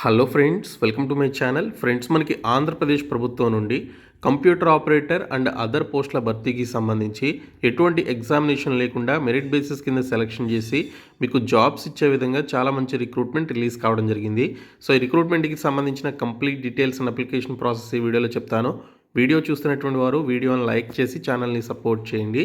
Hello friends welcome to my channel. Friends మనకి ఆంధ్రప్రదేశ్ ప్రభుత్వం నుండి కంప్యూటర్ ఆపరేటర్ అండ్ అదర్ పోస్టుల భర్తీకి సంబంధించి ఎటువంటి ఎగ్జామినేషన్ లేకుండా మెరిట్ బేసిస్ కింద సెలెక్షన్ చేసి మీకు జాబ్స్ ఇచ్చే విధంగా చాలా మంచి రిక్రూట్మెంట్ రిలీజ్ కావడం జరిగింది. సో ఈ రిక్రూట్మెంట్కి సంబంధించిన complete details and application process ఈ వీడియోలో చెప్తాను. వీడియో చూస్తున్నటువంటి వారు వీడియోని లైక్ చేసి ఛానల్ని సపోర్ట్ చేయండి.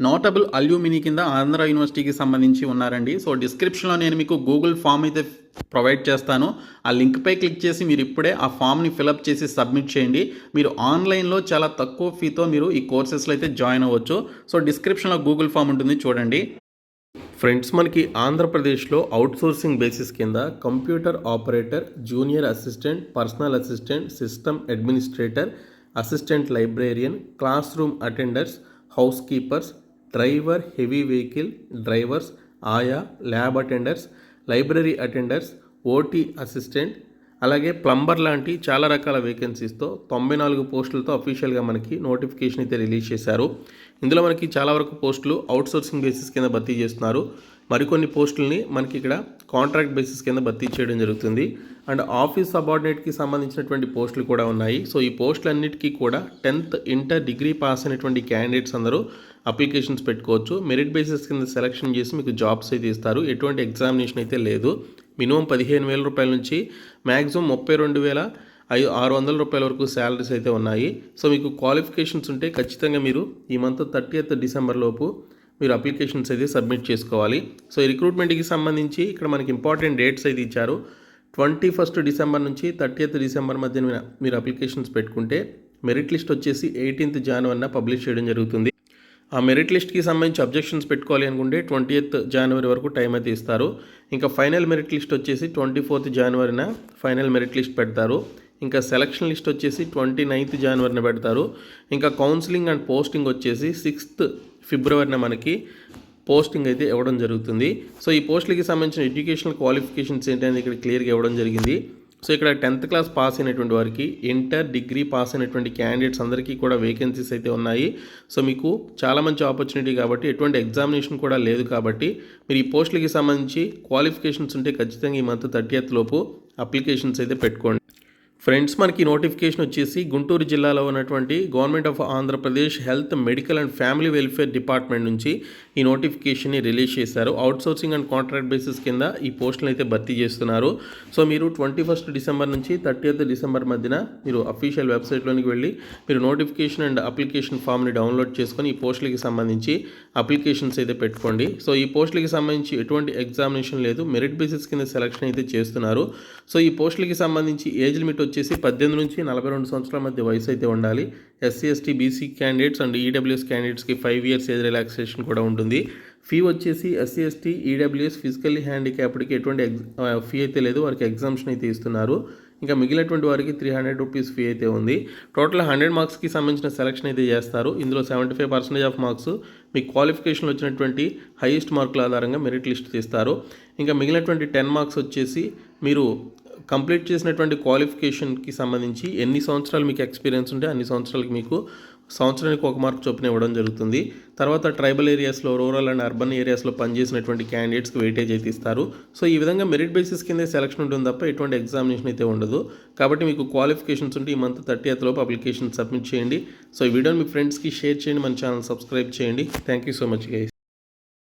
నోటబుల్ అల్యూమిని కింద ఆంధ్ర యూనివర్సిటీకి సంబంధించి ఉన్నారండి. సో డిస్క్రిప్షన్లో నేను మీకు గూగుల్ ఫామ్ అయితే ప్రొవైడ్ చేస్తాను. ఆ లింక్పై క్లిక్ చేసి మీరు ఇప్పుడే ఆ ఫామ్ని ఫిలప్ చేసి సబ్మిట్ చేయండి. మీరు ఆన్లైన్లో చాలా తక్కువ ఫీతో మీరు ఈ కోర్సెస్లో అయితే జాయిన్ అవ్వచ్చు. సో డిస్క్రిప్షన్లో గూగుల్ ఫామ్ ఉంటుంది చూడండి. ఫ్రెండ్స్ మనకి ఆంధ్రప్రదేశ్లో అవుట్సోర్సింగ్ బేసిస్ కింద computer operator junior assistant personal assistant system administrator assistant librarian class room attenders house keepers driver heavy vehicle drivers ఆయా lab attenders library attenders OT assistant అలాగే plumber లాంటి చాలా రకాల వేకెన్సీస్తో తొంభై నాలుగు పోస్టులతో అఫీషియల్గా మనకి నోటిఫికేషన్ అయితే రిలీజ్ చేశారు. ఇందులో మనకి చాలా వరకు పోస్టులు అవుట్సోర్సింగ్ బేసిస్ కింద భర్తీ చేస్తున్నారు. మరికొన్ని పోస్టుల్ని మనకి ఇక్కడ కాంట్రాక్ట్ బేసిస్ కింద భర్తీ చేయడం జరుగుతుంది. అండ్ ఆఫీస్ సబార్డినేట్కి సంబంధించినటువంటి పోస్టులు కూడా ఉన్నాయి. సో ఈ పోస్టులన్నిటికీ కూడా టెన్త్ ఇంటర్ డిగ్రీ పాస్ అయినటువంటి క్యాండిడేట్స్ అందరూ అప్లికేషన్స్ పెట్టుకోవచ్చు. మెరిట్ బేసిస్ కింద సెలెక్షన్ చేసి మీకు జాబ్స్ అయితే ఇస్తారు. ఎటువంటి ఎగ్జామినేషన్ అయితే లేదు. మినిమం పదిహేను వేల రూపాయల నుంచి మ్యాక్సిమం ముప్పై రెండు వేల ఐదు ఆరు వందల రూపాయల వరకు శాలరీస్ అయితే ఉన్నాయి. సో మీకు క్వాలిఫికేషన్స్ ఉంటే ఖచ్చితంగా మీరు ఈ మంత్ థర్టీ డిసెంబర్ లోపు మీరు అప్లికేషన్స్ అయితే సబ్మిట్ చేసుకోవాలి. సో ఈ రిక్రూట్మెంట్కి సంబంధించి ఇక్కడ మనకి ఇంపార్టెంట్ డేట్స్ అయితే ఇచ్చారు. ట్వంటీ ఫస్ట్ డిసెంబర్ నుంచి థర్టీ డిసెంబర్ మధ్యన మీరు అప్లికేషన్స్ పెట్టుకుంటే మెరిట్ లిస్ట్ వచ్చేసి ఎయిటీన్త్ జనవరిన పబ్లిష్ చేయడం జరుగుతుంది. ఆ మెరిట్ లిస్ట్కి సంబంధించి అబ్జెక్షన్స్ పెట్టుకోవాలి అనుకుంటే ట్వంటీ ఎయిత్ జనవరి వరకు టైం అయితే ఇస్తారు. ఇంకా ఫైనల్ మెరిట్ లిస్ట్ వచ్చేసి ట్వంటీ ఫోర్త్ జనవరిన ఫైనల్ మెరిట్ లిస్ట్ పెడతారు. ఇంకా సెలక్షన్ లిస్ట్ వచ్చేసి ట్వంటీ నైన్త్ జనవరిన పెడతారు. ఇంకా కౌన్సిలింగ్ అండ్ పోస్టింగ్ వచ్చేసి సిక్స్త్ ఫిబ్రవరిన మనకి పోస్టింగ్ అయితే ఇవ్వడం జరుగుతుంది. సో ఈ పోస్టులకి సంబంధించిన ఎడ్యుకేషనల్ క్వాలిఫికేషన్స్ ఏంటనేది ఇక్కడ క్లియర్గా ఇవ్వడం జరిగింది. సో ఇక్కడ టెన్త్ క్లాస్ పాస్ అయినటువంటి వారికి ఇంటర్ డిగ్రీ పాస్ అయినటువంటి క్యాండిడేట్స్ అందరికీ కూడా వేకెన్సీస్ అయితే ఉన్నాయి. సో మీకు చాలా మంచి ఆపర్చునిటీ కాబట్టి ఎటువంటి ఎగ్జామినేషన్ కూడా లేదు కాబట్టి మీరు ఈ పోస్టులకి సంబంధించి క్వాలిఫికేషన్స్ ఉంటే ఖచ్చితంగా ఈ మంత్ థర్టీ లోపు అప్లికేషన్స్ అయితే పెట్టుకోండి. ఫ్రెండ్స్ మనకి నోటిఫికేషన్ వచ్చేసి గుంటూరు జిల్లాలో ఉన్నటువంటి government of Andhra Pradesh health medical and family welfare department నుంచి ఈ నోటిఫికేషన్ని రిలీజ్ చేశారు. అవుట్సోర్సింగ్ అండ్ కాంట్రాక్ట్ బేసిస్ కింద ఈ పోస్టులు అయితే భర్తీ చేస్తున్నారు. సో మీరు ట్వంటీ ఫస్ట్ డిసెంబర్ నుంచి థర్టీ డిసెంబర్ మధ్యన మీరు అఫీషియల్ వెబ్సైట్లోనికి వెళ్ళి మీరు నోటిఫికేషన్ అండ్ అప్లికేషన్ ఫామ్ని డౌన్లోడ్ చేసుకొని ఈ పోస్టులకి సంబంధించి అప్లికేషన్స్ అయితే పెట్టుకోండి. సో ఈ పోస్టులకి సంబంధించి ఎటువంటి ఎగ్జామినేషన్ లేదు. మెరిట్ బేసిస్ కింద సెలక్షన్ అయితే చేస్తున్నారు. సో ఈ పోస్టులకి సంబంధించి ఏజ్ లిమిట్ వచ్చేసి పద్దెనిమిది నుంచి నలభై రెండు సంవత్సరాల మధ్య వయసు అయితే ఉండాలి. SC ST BC candidates and EWS క్యాండిడేట్స్కి ఫైవ్ ఇయర్స్ ఏజ్ రిలాక్సేషన్ కూడా ఉంటుంది. ఫీ వచ్చేసి ఎస్సీ ఎస్టీ ఈడబ్ల్యూఎస్ ఫిజికల్లీ హ్యాండిక్యాప్డ్కి ఎటువంటి ఫీ అయితే లేదు. వారికి ఎగ్జామ్షన్ అయితే ఇస్తున్నారు. ఇంకా మిగిలినటువంటి వారికి త్రీ హండ్రెడ్ రూపీస్ ఫీ అయితే ఉంది. టోటల్ హండ్రెడ్ మార్క్స్కి సంబంధించిన సెలక్షన్ అయితే చేస్తారు. ఇందులో seventy five percentage of marks మీ క్వాలిఫికేషన్లో వచ్చినటువంటి హైయెస్ట్ మార్కుల ఆధారంగా మెరిట్ లిస్ట్ తీస్తారు. ఇంకా మిగిలినటువంటి టెన్ మార్క్స్ వచ్చేసి మీరు కంప్లీట్ చేసినటువంటి క్వాలిఫికేషన్కి సంబంధించి ఎన్ని సంవత్సరాలు మీకు ఎక్స్పీరియన్స్ ఉంటే అన్ని సంవత్సరాలకి మీకు సంవత్సరానికి ఒక మార్క్ చొప్పున ఇవ్వడం జరుగుతుంది. తర్వాత ట్రైబల్ ఏరియాస్లో రూరల్ అండ్ అర్బన్ ఏరియాస్లో పనిచేసినటువంటి క్యాండిడేట్స్కి వెయిటేజ్ అయితే ఇస్తారు. సో ఈ విధంగా మెరిట్ బేసిస్ కింద సెలక్షన్ ఉంటుంది తప్ప ఎటువంటి ఎగ్జామినేషన్ అయితే ఉండదు. కాబట్టి మీకు క్వాలిఫికేషన్స్ ఉంటే ఈ మంత్ థర్టీ లోపు అప్లికేషన్ సబ్మిట్ చేయండి. సో ఈ వీడియోని మీ ఫ్రెండ్స్కి షేర్ చేయండి మన ఛానల్ సబ్స్క్రైబ్ చేయండి. Thank you so much guys